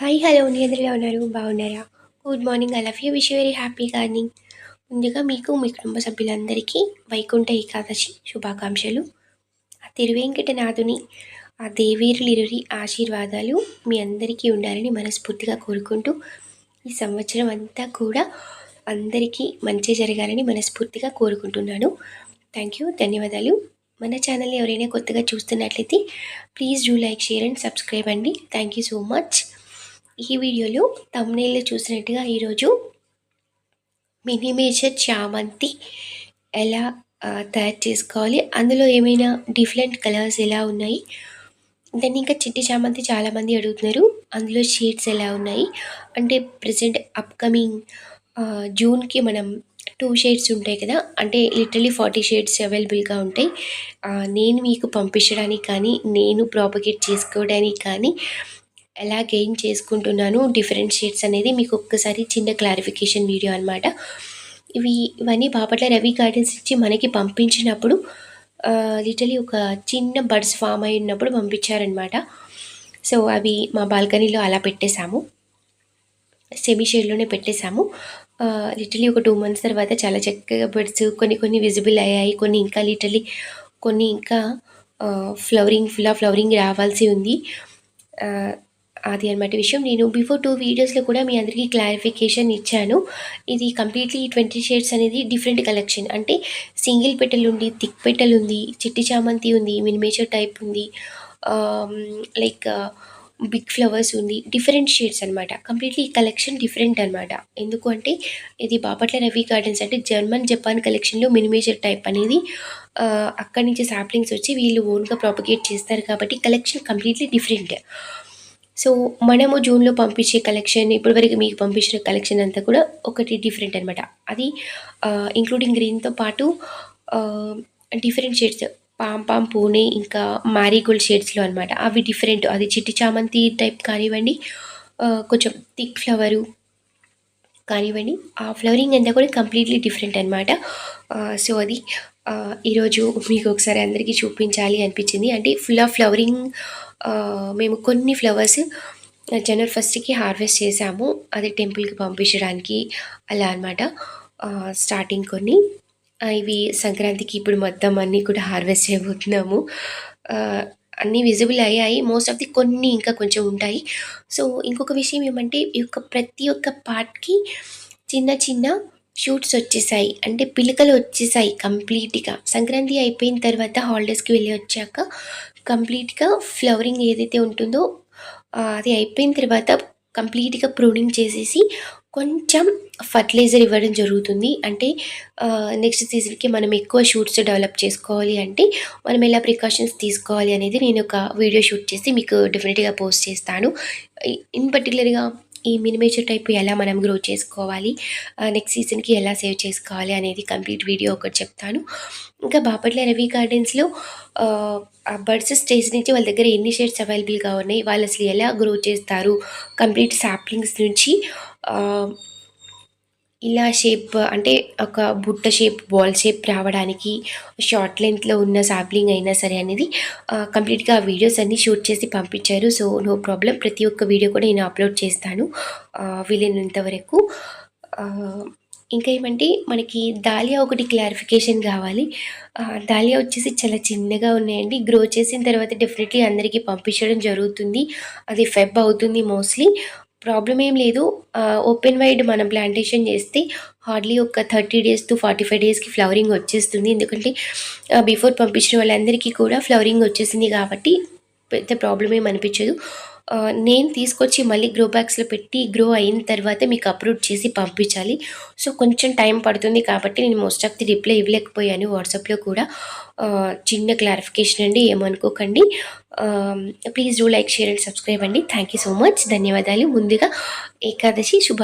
Hi hello నేను ఉన్నారు? బాగున్నారా? Good morning I love you wish very happy morning ముందుగా మీకు మీ కుటుంబ సభ్యులందరికీ వైకుంఠ ఏకాదశి శుభాకాంక్షలు. ఆ తిరువేంకటనాథుని ఆ దేవీరులిరురి ఆశీర్వాదాలు మీ అందరికీ ఉండాలని మనస్ఫూర్తిగా కోరుకుంటూ ఈ సంవత్సరం అంతా కూడా అందరికీ మంచి జరగాలని మనస్ఫూర్తిగా కోరుకుంటున్నాను. థ్యాంక్ యూ ధన్యవాదాలు. మన ఛానల్ ఎవరైనా కొత్తగా చూస్తున్నట్లయితే please do like share and subscribe అండి. థ్యాంక్ యూ సో మచ్ ఈ వీడియోలో తమ్నేల్లో చూసినట్టుగా ఈరోజు మినిమేచర్ చామంతి ఎలా తయారు చేసుకోవాలి అందులో ఏమైనా డిఫరెంట్ కలర్స్ ఎలా ఉన్నాయి? దాన్ని ఇంకా చిట్టి చామంతి చాలామంది అడుగుతున్నారు. అందులో షేడ్స్ ఎలా ఉన్నాయి? అంటే ప్రజెంట్ అప్కమింగ్ జూన్కి మనం టూ షేడ్స్ ఉంటాయి కదా అంటే లిటరలీ ఫార్టీ షేడ్స్ అవైలబుల్గా ఉంటాయి. నేను మీకు పంపించడానికి కానీ నేను ప్రాపగేట్ చేసుకోవడానికి కానీ ఎలా గెయిన్ చేసుకుంటున్నాను డిఫరెంట్ షేడ్స్ అనేది మీకు ఒక్కసారి చిన్న క్లారిఫికేషన్ వీడియో అనమాట ఇవి ఇవన్నీ బాపట్ల రవి గార్డెన్స్ ఇచ్చి మనకి పంపించినప్పుడు లిటలీ ఒక చిన్న బర్డ్స్ ఫామ్ అయి ఉన్నప్పుడు పంపించారనమాట సో అవి మా బాల్కనీలో అలా పెట్టేశాము. సెమీ షేడ్లోనే పెట్టేశాము. లిటలీ ఒక టూ మంత్స్ తర్వాత చాలా చక్కగా బర్డ్స్ కొన్ని కొన్ని విజిబుల్ అయ్యాయి. కొన్ని ఇంకా లిటలీ కొన్ని ఇంకా ఫ్లవరింగ్ ఫుల్ ఆఫ్ ఫ్లవరింగ్ రావాల్సి ఉంది. అది అనమాట విషయం. నేను బిఫోర్ టూ వీడియోస్లో కూడా మీ అందరికీ క్లారిఫికేషన్ ఇచ్చాను. ఇది కంప్లీట్లీ ట్వంటీ షేడ్స్ అనేది డిఫరెంట్ కలెక్షన్ అంటే సింగిల్ పెట్టెలు ఉంది థిక్ పెట్టెలు ఉంది చిట్టి చామంతి ఉంది మినిమేచర్ టైప్ ఉంది లైక్ బిగ్ ఫ్లవర్స్ ఉంది. డిఫరెంట్ షేడ్స్ అనమాట కంప్లీట్లీ కలెక్షన్ డిఫరెంట్ అనమాట ఎందుకు అంటే ఇది బాపట్ల రవి గార్డెన్స్ అంటే జర్మన్ జపాన్ కలెక్షన్లో మినిమేచర్ టైప్ అనేది uh, అక్కడి నుంచి సాప్లింగ్స్ వచ్చి వీళ్ళు ఓన్గా ప్రాపగేట్ చేస్తారు కాబట్టి కలెక్షన్ కంప్లీట్లీ డిఫరెంట్ సో మనము జూన్లో పంపించే కలెక్షన్ ఇప్పటివరకు మీకు పంపించిన కలెక్షన్ అంతా కూడా ఒకటి డిఫరెంట్ అనమాట అది ఇంక్లూడింగ్ గ్రీన్తో పాటు different shades palm palm Pune ఇంకా మ్యారీగోల్డ్ షేడ్స్లో అనమాట అవి డిఫరెంట్ అది చిట్టి చామంతి టైప్ కానివ్వండి కొంచెం థిక్ ఫ్లవరు కానివ్వండి ఆ ఫ్లవరింగ్ అంతా కూడా కంప్లీట్లీ డిఫరెంట్ అనమాట సో అది ఈరోజు మీకు ఒకసారి అందరికీ చూపించాలి అనిపించింది. అంటే ఫుల్ ఆఫ్ ఫ్లవరింగ్ మేము కొన్ని ఫ్లవర్స్ జనవరి ఫస్ట్కి హార్వెస్ట్ చేసాము. అది టెంపుల్కి పంపించడానికి అలా అనమాట స్టార్టింగ్ కొన్ని. ఇవి సంక్రాంతికి ఇప్పుడు మొత్తం అన్నీ కూడా హార్వెస్ట్ చేయబోతున్నాము. అన్నీ విజిబుల్ అయ్యాయి. మోస్ట్ ఆఫ్ ది కొన్ని ఇంకా కొంచెం ఉంటాయి. సో ఇంకొక విషయం ఏమంటే ఈ యొక్క ప్రతి ఒక్క పార్ట్కి చిన్న చిన్న షూట్స్ వచ్చేసాయి. అంటే పిలకలు వచ్చేసాయి కంప్లీట్గా. సంక్రాంతి అయిపోయిన తర్వాత హాలిడేస్కి వెళ్ళి వచ్చాక కంప్లీట్గా ఫ్లవరింగ్ ఏదైతే ఉంటుందో అది అయిపోయిన తర్వాత కంప్లీట్గా ప్రూనింగ్ చేసేసి కొంచెం ఫర్టిలైజర్ ఇవ్వడం జరుగుతుంది. అంటే నెక్స్ట్ సీజన్కి మనం ఎక్కువ షూట్స్ డెవలప్ చేసుకోవాలి అంటే మనం ఎలా ప్రికాషన్స్ తీసుకోవాలి అనేది నేను ఒక వీడియో షూట్ చేసి మీకు డెఫినెట్గా పోస్ట్ చేస్తాను. ఇన్ పర్టికులర్గా ఈ మినిమేచర్ టైప్ ఎలా మనం గ్రో చేసుకోవాలి నెక్స్ట్ సీజన్కి ఎలా సేవ్ చేసుకోవాలి అనేది కంప్లీట్ వీడియో ఒకటి చెప్తాను. ఇంకా బాపట్ల రవి గార్డెన్స్లో బర్డ్స్ స్టేజ్ నుంచి వాళ్ళ దగ్గర ఎన్ని షేడ్స్ అవైలబుల్గా ఉన్నాయి. వాళ్ళు అసలు ఎలా గ్రో చేస్తారు కంప్లీట్ సాప్లింగ్స్ నుంచి ఇలా షేప్ అంటే ఒక బుట్ట షేప్ బాల్ షేప్ రావడానికి షార్ట్ లెంత్లో ఉన్న సాప్లింగ్ అయినా సరే అనేది కంప్లీట్గా ఆ వీడియోస్ అన్నీ షూట్ చేసి పంపించారు. సో నో ప్రాబ్లం ప్రతి ఒక్క వీడియో కూడా నేను అప్లోడ్ చేస్తాను. వీలైనంత వరకు. ఇంకా ఏమంటే మనకి దాలియా ఒకటి క్లారిఫికేషన్ కావాలి. దాలియా వచ్చేసి చాలా చిన్నగా ఉన్నాయండి. గ్రో చేసిన తర్వాత డెఫినెట్లీ అందరికీ పంపించడం జరుగుతుంది. అది ఫెబ్ అవుతుంది మోస్ట్లీ ప్రాబ్లం ఏం లేదు. ఓపెన్ వైడ్ మనం ప్లాంటేషన్ చేస్తే హార్డ్లీ ఒక thirty days to forty five డేస్కి ఫ్లవరింగ్ వచ్చేస్తుంది. ఎందుకంటే బిఫోర్ పంపించిన వాళ్ళందరికీ కూడా ఫ్లవరింగ్ వచ్చేసింది కాబట్టి పెద్ద ప్రాబ్లం ఏం అనిపించదు. నేను తీసుకొచ్చి మళ్ళీ గ్రో బ్యాగ్స్లో పెట్టి గ్రో అయిన తర్వాత మీకు అప్లోడ్ చేసి పంపించాలి. సో కొంచెం టైం పడుతుంది కాబట్టి నేను మోస్ట్ ఆఫ్ ది రిప్లై ఇవ్వలేకపోయాను. వాట్సాప్లో కూడా చిన్న క్లారిఫికేషన్ అండి ఏమనుకోకండి. Please do like share and subscribe అండి. థ్యాంక్ యూ సో మచ్ ధన్యవాదాలు. ముందుగా ఏకాదశి శుభ